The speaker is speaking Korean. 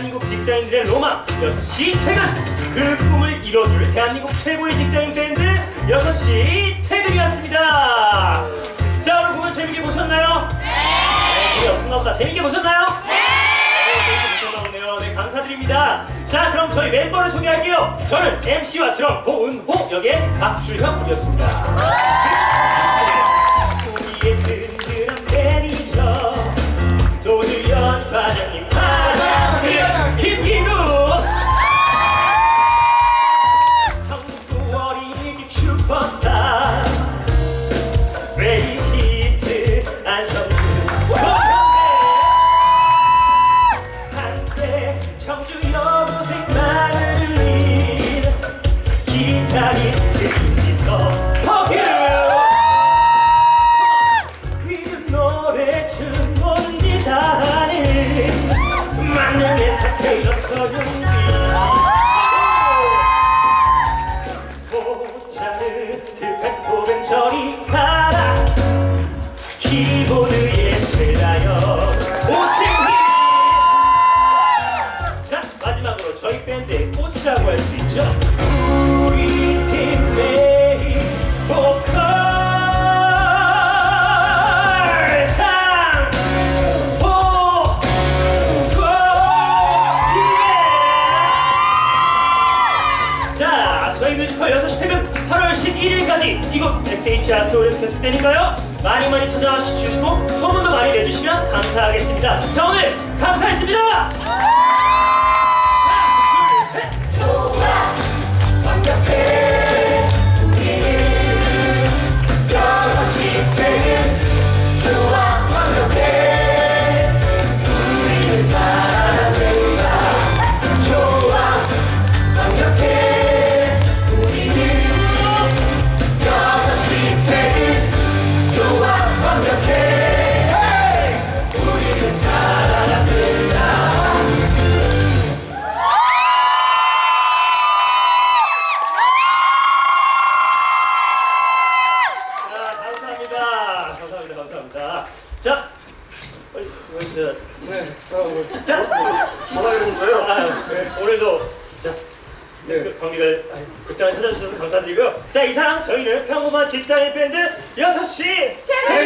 대한민국 직장인들의 로망 6시 퇴근 그 꿈을 이뤄줄 대한민국 최고의 직장인 밴드 6시 퇴근이었습니다 자 오늘 공연 재밌게 보셨나요? 네! 재미없었나 보다 재밌게 보셨나요? 네! 재밌게 보셨나 보네요 네 감사드립니다 자 그럼 저희 멤버를 소개할게요 저는 MC와 드럼 고은호 역의 박주형이었습니다 저리 가라 키보드의 최다연 오승희 자 마지막으로 저희 밴드의 꽃이라고 할 수 있죠 8월 11일까지 이곳 SH 아트홀에서 계속되니까요. 많이 많이 찾아와 주시고 소문도 많이 내주시면 감사하겠습니다. 자 감사합니다. 감사합니다. 감사합니다. 자, 어이, 어이, 저, 네. 아, 자, 전화 이런 거예요? 아, 네, 오늘도 자, 네. 관객을 아, 극장에 찾아주셔서 감사드리고요. 자, 이상 저희는 평범한 직장인 밴드 6시 퇴근이었습니다.